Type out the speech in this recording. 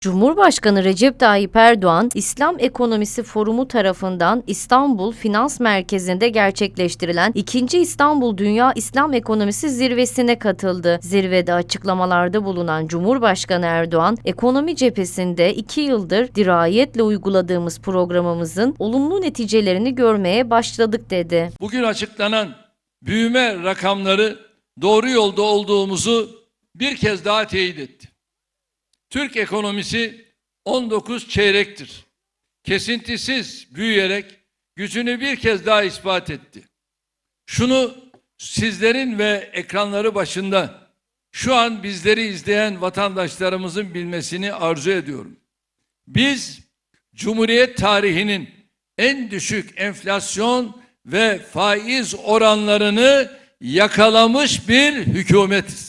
Cumhurbaşkanı Recep Tayyip Erdoğan, İslam Ekonomisi Forumu tarafından İstanbul Finans Merkezi'nde gerçekleştirilen 2. İstanbul Dünya İslam Ekonomisi Zirvesi'ne katıldı. Zirvede açıklamalarda bulunan Cumhurbaşkanı Erdoğan, ekonomi cephesinde 2 yıldır dirayetle uyguladığımız programımızın olumlu neticelerini görmeye başladık dedi. Bugün açıklanan büyüme rakamları doğru yolda olduğumuzu bir kez daha teyit etti. Türk ekonomisi 19 çeyrektir. Kesintisiz büyüyerek gücünü bir kez daha ispat etti. Şunu sizlerin ve ekranları başında şu an bizleri izleyen vatandaşlarımızın bilmesini arzu ediyorum. Biz Cumhuriyet tarihinin en düşük enflasyon ve faiz oranlarını yakalamış bir hükümetiz.